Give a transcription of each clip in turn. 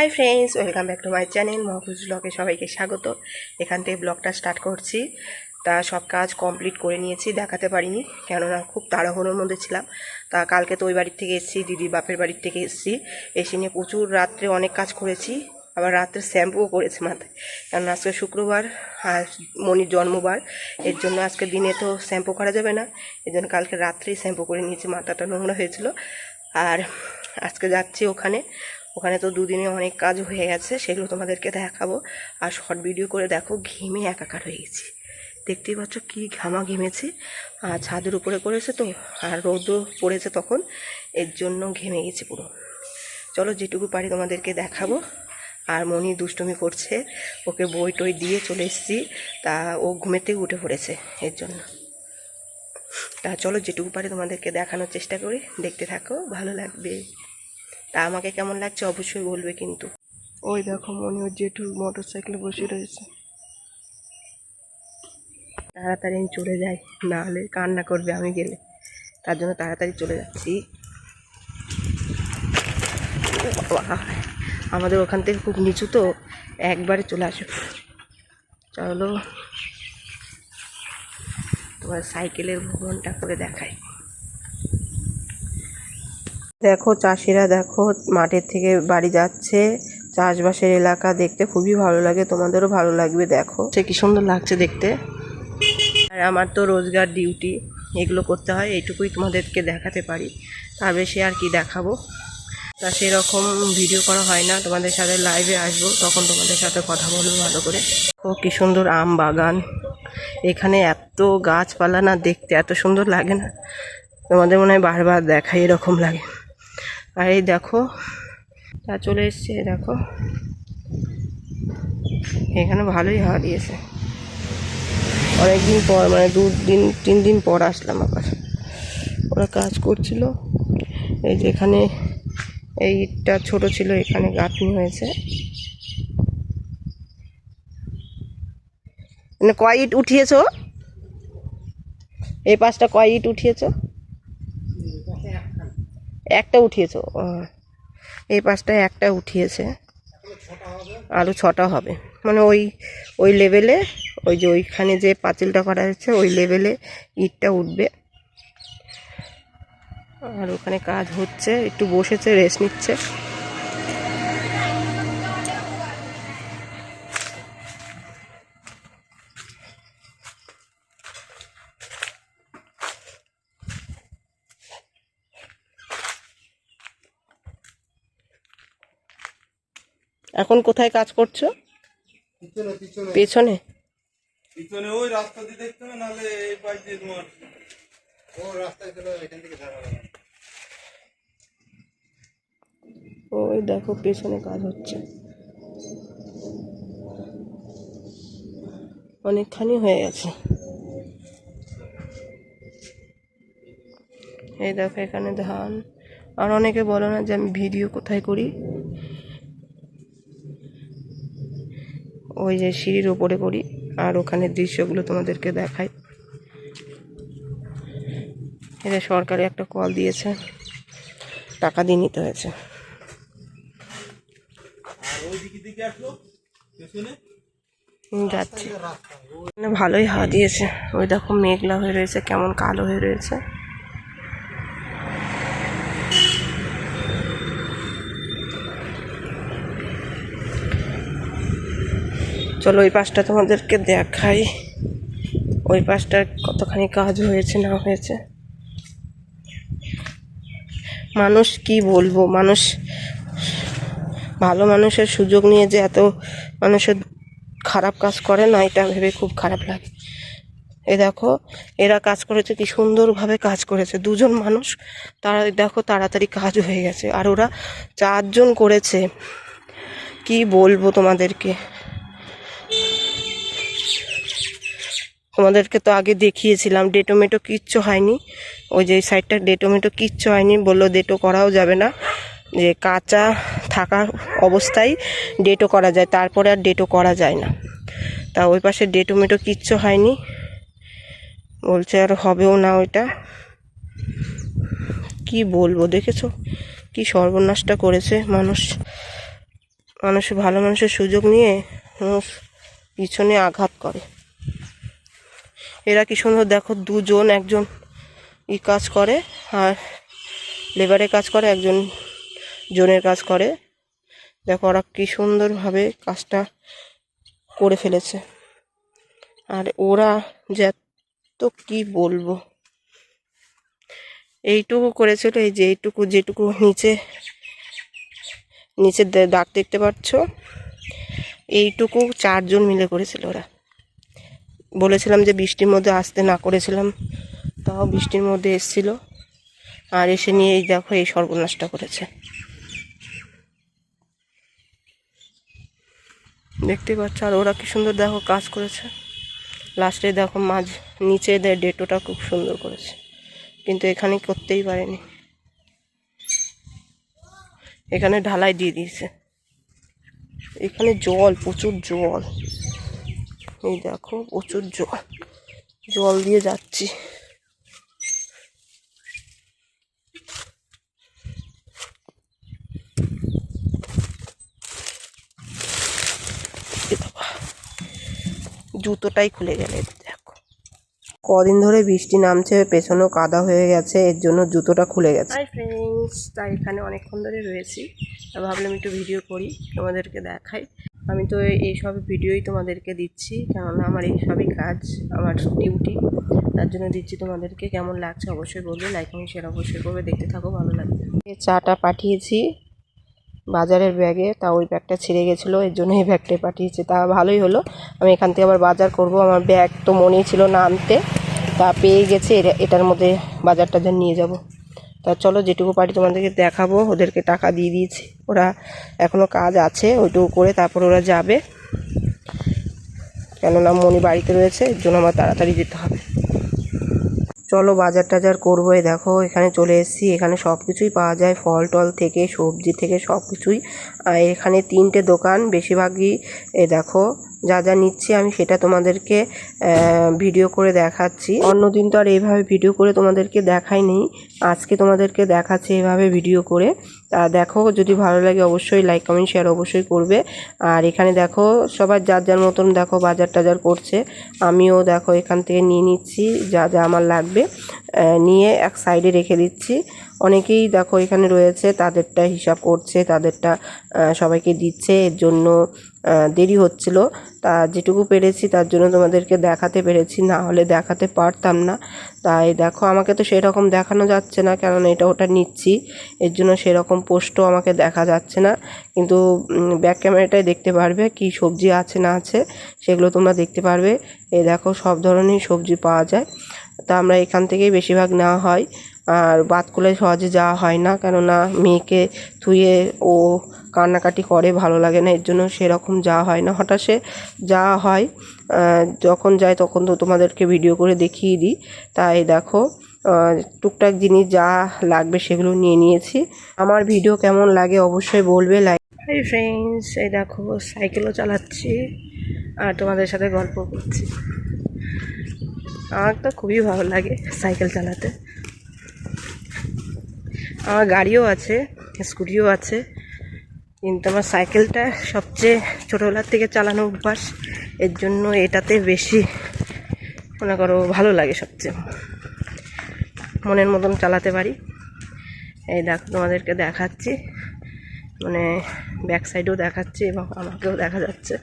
Hi friends welcome back to my channel Mahfuz ব্লগে সবাইকে স্বাগত। এখান থেকে ব্লগটা স্টার্ট করছি। তা সব কাজ কমপ্লিট করে নিয়েছি, দেখাতে পারিনি, কেননা খুব তাড়াহুড়োর মধ্যে ছিলাম। তা কালকে তো ওই বাড়ির থেকে এসেছি, দিদি বাপের বাড়ির থেকে এসেছি। এসে নিয়ে প্রচুর রাত্রে অনেক কাজ করেছি, আবার রাত্রে শ্যাম্পুও করেছে মাথায়। কারণ আজকে শুক্রবার আর মনির জন্মবার, এর জন্য আজকে দিনে তো শ্যাম্পু করা যাবে না, এর জন্য কালকে রাত্রেই শ্যাম্পু করে নিয়েছি, মাথাটা নোংরা হয়েছিল। আর আজকে যাচ্ছি ওখানে ওখানে তো দুদিনে অনেক কাজ হয়ে গেছে, সেগুলো তোমাদেরকে দেখাবো। আর শর্ট ভিডিও করে দেখো, ঘেমে একাকার হয়ে গেছি। দেখতেই পাচ্ছ কী ঘামা ঘেমেছি। আর ছাদের উপরে করেছে তো, আর রোদও পড়েছে তখন, এর জন্য ঘেমে গেছি পুরো। চলো যেটুকু পারি তোমাদেরকে দেখাবো। আর মনি দুষ্টুমি করছে, ওকে বই টই দিয়ে চলে এসেছি, তা ও থেকে উঠে পড়েছে এর জন্য। তা চলো যেটুকু পারি তোমাদেরকে দেখানোর চেষ্টা করি, দেখতে থাকো, ভালো লাগবে। তা আমাকে কেমন লাগছে অবশ্যই বলবে কিন্তু। ওই দেখো মনে ওর জেঠু মোটর সাইকেলে বসে রয়েছে। তাড়াতাড়ি আমি চলে যাই না হলে কান্না করবে আমি গেলে। তার জন্য তাড়াতাড়ি চলে যাচ্ছি। আমাদের ওখান থেকে খুব নিচু তো একবারে চলে আসে। চলো। তোমার সাইকেলের ভ্রমণটা করে দেখাই। দেখো চাষিরা দেখো মাঠের থেকে বাড়ি যাচ্ছে। চাষবাসের এলাকা দেখতে খুবই ভালো লাগে তোমাদেরও ভালো লাগবে দেখো। সে কি সুন্দর লাগছে দেখতে। আর আমার তো রোজগার ডিউটি এগুলো করতে হয় এইটুকুই তোমাদেরকে দেখাতে পারি। তার বেশি আর কি দেখাবো। তা সেরকম ভিডিও করা হয় না তোমাদের সাথে লাইভে আসব তখন তোমাদের সাথে কথা বলব ভালো করে। ও কি সুন্দর আম বাগান। এখানে এত গাছপালা না দেখতে এত সুন্দর লাগে না। তোমাদের মনে হয় বারবার দেখাই এরকম লাগে। আর এই দেখো, তা চলে এসছে দেখো। এখানে ভালোই হাওয়া দিয়েছে। অনেকদিন পর মানে দু দিন, তিন দিন পর আসলাম আবার। ওরা কাজ করছিল। এই যে এখানে এই ইটটা ছোট ছিল, এখানে গাঁথনি হয়েছে। মানে কয় ইট উঠিয়েছো? এই পাঁচটা কয় ইট উঠিয়েছো? একটা উঠিয়েছো? এই পাঁচটায় একটা উঠিয়েছে। আলু ছটা হবে। মানে ওই ওই লেভেলে, ওই যে ওইখানে যে পাঁচিলটা করা হয়েছে, ওই লেভেলে ইটটা উঠবে। আর ওখানে কাজ হচ্ছে, একটু বসেছে রেস্ট নিচ্ছে। এখন কোথায় কাজ করছ? পিছনে পিছনে। পেছনে? পিছনে ওই রাস্তা দিয়ে দেখতে হবে নাহলে এই পাশ দিয়ে তোমার ও রাস্তায় চলে এখান থেকে ওই দেখো পেছনে কাজ হচ্ছে। অনেকখানি হয়ে গেছে। এই দেখো এখানে ধান। আর অনেকে বলো না যে আমি ভিডিও কোথায় করি? ওই যে সিঁড়ির ওপরে করি আর ওখানে দৃশ্যগুলো তোমাদেরকে দেখাই। এটা সরকারি একটা কল দিয়েছে টাকা দিয়ে নিতে হয়েছে। যাচ্ছি। ভালোই হাওয়া দিয়েছে। ওই দেখো মেঘলা হয়ে রয়েছে কেমন কালো হয়ে রয়েছে। চলো ওই পাশটা তোমাদেরকে দেখাই। ওই পাশটার কতখানি কাজ হয়েছে, না হয়েছে? মানুষ কি বলব? মানুষ ভালো মানুষের সুযোগ নিয়ে যে এত মানুষের খারাপ কাজ করে না, এটা ভেবে খুব খারাপ লাগে। এ দেখো, এরা কাজ করেছে, কি সুন্দরভাবে কাজ করেছে। দুজন মানুষ, তারা দেখো তাড়াতাড়ি কাজ হয়ে গেছে। আর ওরা চারজন করেছে। কি বলব তোমাদেরকে? তোমাদেরকে তো আগে দেখিয়েছিলাম ডেটোমেটো কিচ্ছু হয়নি। ওই যে সাইডটা ডেটোমেটো কিচ্ছু হয়নি, বলল ডেটো করাও যাবে না। যে কাঁচা থাকা অবস্থায় ডেটো করা যায়, তারপরে আর ডেটো করা যায় না। তা ওই পাশে ডেটোমেটো কিচ্ছু হয়নি। বলছে আর হবেও না ওইটা। কি বলব, দেখেছ? কি সর্বনাশটা করেছে মানুষ। মানুষ, ভালো মানুষের সুযোগ নিয়ে মানুষ পিছনে আঘাত করে। এরা কি সুন্দর, দেখো দুজন, একজন ই কাজ করে আর লেবারের কাজ করে, একজন জনের কাজ করে। দেখো ওরা কি সুন্দরভাবে কাজটা করে ফেলেছে। আর ওরা যে তো কি বলব? এইটুকু করেছিল, এই যে এইটুকু যেটুকু নিচে নিচে দাগ দেখতে পাচ্ছ, এইটুকু চারজন মিলে করেছিল ওরা। বলেছিলাম যে বৃষ্টির মধ্যে আসতে না করেছিলাম, তাও বৃষ্টির মধ্যে এসছিল। আর এসে নিয়ে এই দেখো, এই সর্বনাশটা করেছে। দেখতে পাচ্ছ, আর ওরা কি সুন্দর দেখো কাজ করেছে। লাস্টে দেখো মাঝ, নিচে দেয় ডেটোটা খুব সুন্দর করেছে। কিন্তু এখানে করতেই পারেনি। এখানে ঢালাই দিয়ে দিয়েছে। এখানে জল, প্রচুর জল। এই দেখো প্রচুর জল। জল দিয়ে যাচ্ছি। জুতোটাই খুলে গেলে দেখো। কদিন ধরে বৃষ্টি নামছে, পেছনেও কাদা হয়ে গেছে, এর জন্য জুতোটা খুলে গেছে। হাই ফ্রেন্ডস, তাই এখানে অনেকক্ষণ ধরে রয়েছি। ভাবলাম একটু ভিডিও করি, তোমাদেরকে দেখাই। আমি তো এই সব ভিডিওই তোমাদেরকে দিচ্ছি, কেননা আমার এই সবই কাজ, আমার ডিউটি তার জন্য দিচ্ছি তোমাদেরকে। কেমন লাগছে অবশ্যই বলবে লাইক এবং শেয়ার অবশ্যই করবে, দেখতে থাকো, ভালো লাগবে। চাটা পাঠিয়েছি বাজারের ব্যাগে তা ওই ব্যাগটা ছিঁড়ে গেছিল, এর জন্য এই ব্যাগটাই পাঠিয়েছি। তা ভালোই হলো, আমি এখান থেকে আবার বাজার করব, আমার ব্যাগ তো মনেই ছিল না আনতে। তা পেয়ে গেছে এটার মধ্যে বাজারটা নিয়ে যাব। তা চলো যেটুকু পারি তোমাদেরকে দেখাবো, ওদেরকে টাকা দিয়ে দিয়েছি। ওরা এখনও কাজ আছে, ওইটুকু করে তারপর ওরা যাবে। কেননা মনি বাড়িতে রয়েছে, এর জন্য আমার তাড়াতাড়ি যেতে হবে। চলো বাজার টাজার করব দেখো এখানে চলে এসেছি। এখানে সব কিছুই পাওয়া যায়, ফল টল থেকে, সবজি থেকে সব কিছুই এখানে তিনটে দোকান, বেশিরভাগই এ দেখো যা যা নিচ্ছি আমি সেটা তোমাদেরকে ভিডিও করে দেখাচ্ছি। অন্যদিন তো আর এইভাবে ভিডিও করে তোমাদেরকে দেখাই নেই। আজকে তোমাদেরকে দেখাচ্ছি এভাবে ভিডিও করে। তা দেখো, যদি ভালো লাগে অবশ্যই লাইক কমেন্ট শেয়ার অবশ্যই করবে। আর এখানে দেখো সবাই যার যার মতন দেখো বাজার টাজার করছে। আমিও দেখো এখান থেকে নিয়ে নিচ্ছি যা যা আমার লাগবে। নিয়ে এক সাইডে রেখে দিচ্ছি। অনেকেই দেখো এখানে রয়েছে, তাদেরটা হিসাব করছে, তাদেরটা সবাইকে দিচ্ছে। এর জন্য দেরি হচ্ছিল। তা যেটুকু পেরেছি তার জন্য তোমাদেরকে দেখাতে পেরেছি, না হলে দেখাতে পারতাম না। তাই দেখো, আমাকে তো সেরকম দেখানো যাচ্ছে না, কেননা এটা ওটা নিচ্ছি। এর জন্য সেরকম পোস্টও আমাকে দেখা যাচ্ছে না। কিন্তু ব্যাক ক্যামেরাটায় দেখতে পারবে, কি সবজি আছে, না আছে, সেগুলো তোমরা দেখতে পারবে। এই দেখো সব ধরনের সবজি পাওয়া যায়। তা আমরা এখান থেকেই বেশিরভাগ নেওয়া হয়। আর বাতকুলে সহজে যাওয়া হয় না, কেননা মেয়েকে থুয়ে ও কান্নাকাটি করে, ভালো লাগে না, এর জন্য সেরকম যাওয়া হয় না। হঠাৎ সে যাওয়া হয় যখন যায় তখন তো তোমাদেরকে ভিডিও করে দেখিয়ে দিই। তাই দেখো টুকটাক জিনিস যা লাগবে সেগুলো নিয়ে নিয়েছি। আমার ভিডিও কেমন লাগে অবশ্যই বলবে লাইক হাই ফ্রেন্ডস এই দেখো সাইকেলও চালাচ্ছি। আর তোমাদের সাথে গল্প করছি। আমার তো খুবই ভালো লাগে সাইকেল চালাতে। আমার গাড়িও আছে, স্কুটিও আছে, কিন্তু আমার সাইকেলটা সবচেয়ে ছোটোবেলার থেকে চালানো অভ্যাস। এর জন্য এটাতে বেশি মনে করো ভালো লাগে সবচেয়ে। মনের মতন চালাতে পারি। এই দেখো তোমাদেরকে দেখাচ্ছি। মানে ব্যাক সাইডেও দেখাচ্ছি এবং আমাকেও দেখা যাচ্ছে।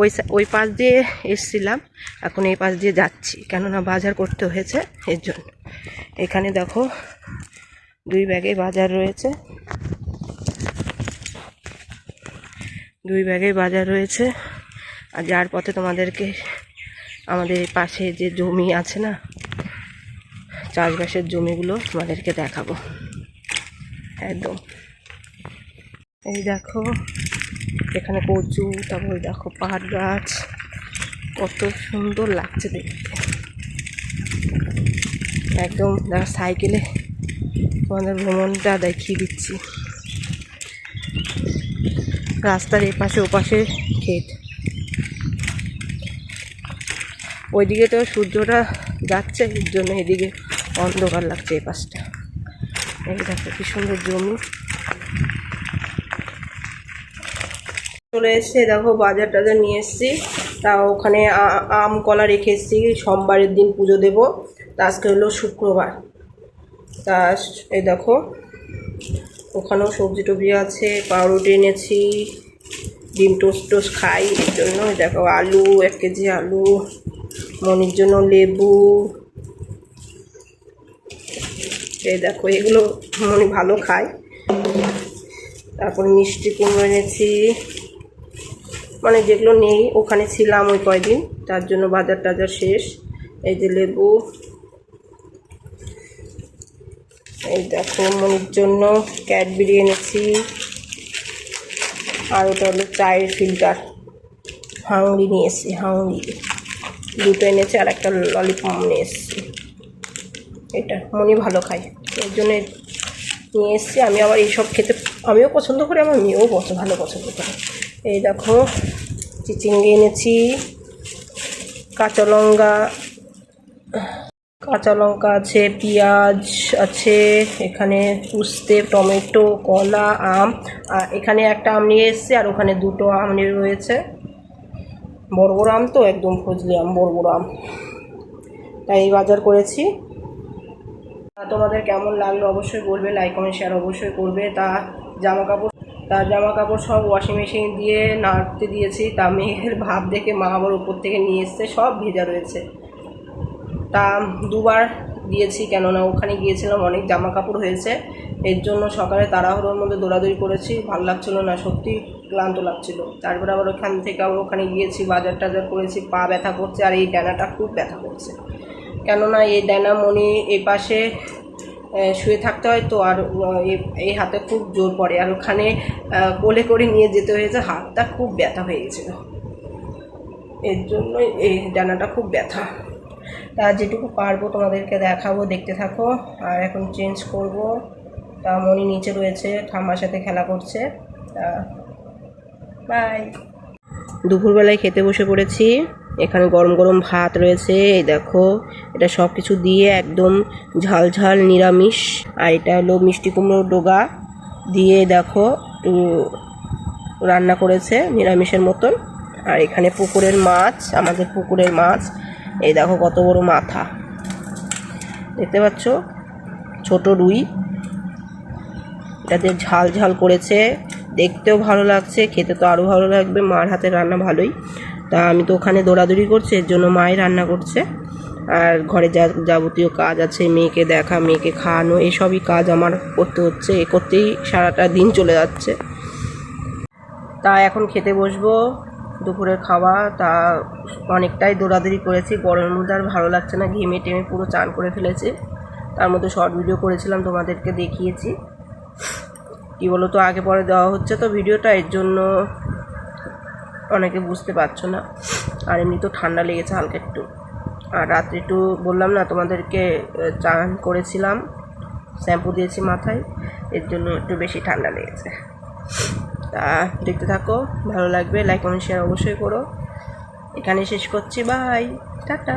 ওই ওই পাশ দিয়ে এসছিলাম। এখন এই পাশ দিয়ে যাচ্ছি। কেননা বাজার করতে হয়েছে এর জন্য। এখানে দেখো দুই ব্যাগে বাজার রয়েছে। দুই ব্যাগে বাজার রয়েছে। আর যার পথে তোমাদেরকে আমাদের পাশে যে জমি আছে না, চাষবাসের জমিগুলো তোমাদেরকে দেখাবো। একদম। এই দেখো এখানে কচু, তারপর দেখো পাহাড় গাছ। কত সুন্দর লাগছে দেখতে। একদম দেখো সাইকেলে তোমাদের ভ্রমণটা দেখিয়ে দিচ্ছি। রাস্তার এপাশে ওপাশে ক্ষেত। ওইদিকে তো সূর্যটা যাচ্ছে, এর জন্য এদিকে অন্ধকার লাগছে এই পাশটা এই দেখো কি সুন্দর জমি। চলে এসছে দেখো বাজার টাজার নিয়ে এসেছি। তা ওখানে আম, কলা রেখে এসেছি। সোমবারের দিন পুজো দেব। তা আজকে হলো শুক্রবার। তা এই দেখো, ওখানেও সবজি টবজি আছে, পাউরুটি এনেছি, ডিম টোস্ট টোস্ট খাই এর জন্য। দেখো আলু, এক কেজি আলু, মনির জন্য লেবু। এই দেখো, এগুলো মনি ভালো খায়। তারপর মিষ্টি কুমড়ো এনেছি। মানে যেগুলো নেই, ওখানে ছিলাম ওই কয়দিন। তার জন্য বাজার টাজার শেষ। এই যে লেবু। এই দেখো, মনির জন্য ক্যাডবেরি এনেছি। আর ওটা হলো চায়ের ফিল্টার। হাঙড়ি নিয়ে এসেছি হাঙড়ি দুটো এনেছি আর একটা ললিপপ নিয়ে এসেছি। এটা, মনি ভালো খায়। এর জন্য নিয়ে এসেছি। আমি আবার এইসব খেতে, আমিও পছন্দ করি, আমার মেয়েও ভালো পছন্দ করে। এই দেখো চিচিঙ্গে এনেছি। কাঁচা লঙ্কা কাঁচা লঙ্কা আছে, পেঁয়াজ আছে, এখানে উস্তে, টমেটো, কলা, আম, আর এখানে একটা আম নিয়ে এসেছি, আর ওখানে দুটো আম নিয়ে রয়েছে। বড় বড় আম তো, একদম ফজলি আম, বড় বড় আম। তাই বাজার করেছি। তোমাদের কেমন লাগল অবশ্যই বলবে লাইক কমেন্ট শেয়ার অবশ্যই করবে। তা জামা কাপড় তার জামা কাপড় সব ওয়াশিং মেশিন দিয়ে নাড়তে দিয়েছি তা মেয়ের ভাব দেখে মা আবার উপর থেকে নিয়ে এসছে সব ভেজা রয়েছে। তা দুবার দিয়েছি কেননা ওখানে গিয়েছিলাম অনেক জামা কাপড় হয়েছে। এর জন্য সকালে তাড়াহুড়োর মধ্যে দৌড়াদৌড়ি করেছি ভালো লাগছিল না সত্যি ক্লান্ত লাগছিল। তারপর আবার ওখান থেকে আবার ওখানে গিয়েছি বাজার টাজার করেছি পা ব্যথা করছে আর এই ডানাটা খুব ব্যথা করছে। কেননা এই ডানা মনি এই পাশে আহ, শুয়ে থাকতে হয়, তো আর এই- হাতে খুব জোর পড়ে। আর ওখানে কোলে করে নিয়ে যেতে হয়েছে, হাতটা খুব ব্যথা হয়ে গেছিল। এর জন্য এই ডানাটা খুব ব্যথা। তা যেটুকু পারব তোমাদেরকে দেখাবো, দেখতে থাকো। আর এখন চেঞ্জ করব। তা মনি নিচে রয়েছে, ঠাম্মার সাথে খেলা করছে। তা বাই দুপুরবেলায় খেতে বসে পড়েছি। এখানে গরম গরম ভাত রয়েছে, এই দেখো। এটা সব কিছু দিয়ে একদম ঝাল ঝাল নিরামিষ। আর এটা হলো মিষ্টি কুমড়োর ডোগা দিয়ে দেখো রান্না করেছে নিরামিষের মতন। আর এখানে পুকুরের মাছ, আমাদের পুকুরের মাছ। এই দেখো কত বড় মাথা। দেখতে পাচ্ছ? ছোট রুই। এটাতে ঝাল ঝাল করেছে। দেখতেও ভালো লাগছে, খেতে তো আরও ভালো লাগবে, মার হাতের রান্না ভালোই। তা আমি তো ওখানে দৌড়াদৌড়ি করছি, এর জন্য মাই রান্না করছে। আর ঘরে যা যাবতীয় কাজ আছে, মেয়েকে দেখা, মেয়েকে খাওয়ানো, এসবই কাজ আমার করতে হচ্ছে, এ করতেই সারাটা দিন চলে যাচ্ছে। তা এখন খেতে বসবো, দুপুরের খাওয়া, তা অনেকটাই দৌড়াদৌড়ি করেছি, গরমের মধ্যে আর ভালো লাগছে না, ঘেমে টেমে পুরো চান করে ফেলেছি। তার মধ্যে শর্ট ভিডিও করেছিলাম, তোমাদেরকে দেখিয়েছি। কী বলো তো আগে পরে দেওয়া হচ্ছে তো ভিডিওটা, এর জন্য অনেকে বুঝতে পারছ না। আর এমনি তো ঠান্ডা লেগেছে হালকা একটু। আর রাত্রে একটু বললাম না, তোমাদেরকে চান করেছিলাম, শ্যাম্পু দিয়েছি মাথায়, এর জন্য একটু বেশি ঠান্ডা লেগেছে। তা দেখতে থাকো, ভালো লাগবে লাইক কমেন্ট শেয়ার অবশ্যই করো। এখানে শেষ করছি বাই টাটা।